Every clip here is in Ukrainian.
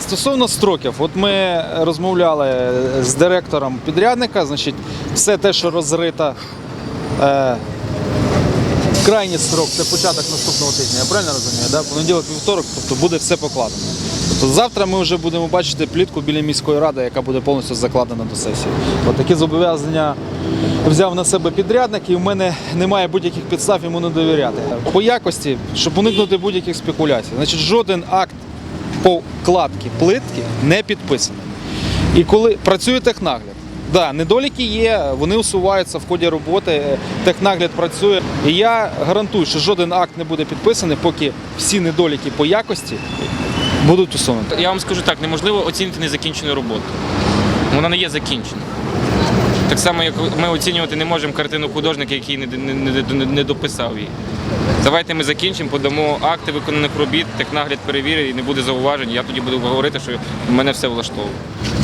Стосовно строків, от ми розмовляли з директором підрядника, значить, все те, що розрито. Е, крайній строк це початок наступного тижня, я правильно розумію? Да? Понеділок, вівторок, тобто буде все покладено. Тобто завтра ми вже будемо бачити плітку біля міської ради, яка буде повністю закладена до сесії. От такі зобов'язання взяв на себе підрядник, і в мене немає будь-яких підстав йому не довіряти. По якості, щоб уникнути будь-яких спекуляцій, значить, жоден акт по кладці плитки не підписані. І коли працює технагляд, да, недоліки є, вони усуваються в ході роботи, технагляд працює. І я гарантую, що жоден акт не буде підписаний, поки всі недоліки по якості будуть усунуті. Я вам скажу так, неможливо оцінити незакінчену роботу. Вона не є закінчена. Так само, як ми оцінювати не можемо картину художника, який не, не, не, не, не дописав її. Давайте ми закінчимо, подамо акти виконаних робіт, технагляд перевірить і не буде зауважень. Я тоді буду говорити, що в мене все влаштовує.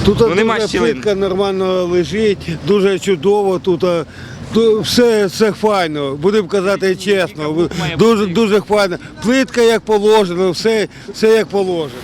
Тут Ну, нема дуже щілин. плитка нормально лежить, дуже чудово тут. Все, все файно, будемо казати чесно. Дуже, дуже файно. Плитка як положено, все, все як положено.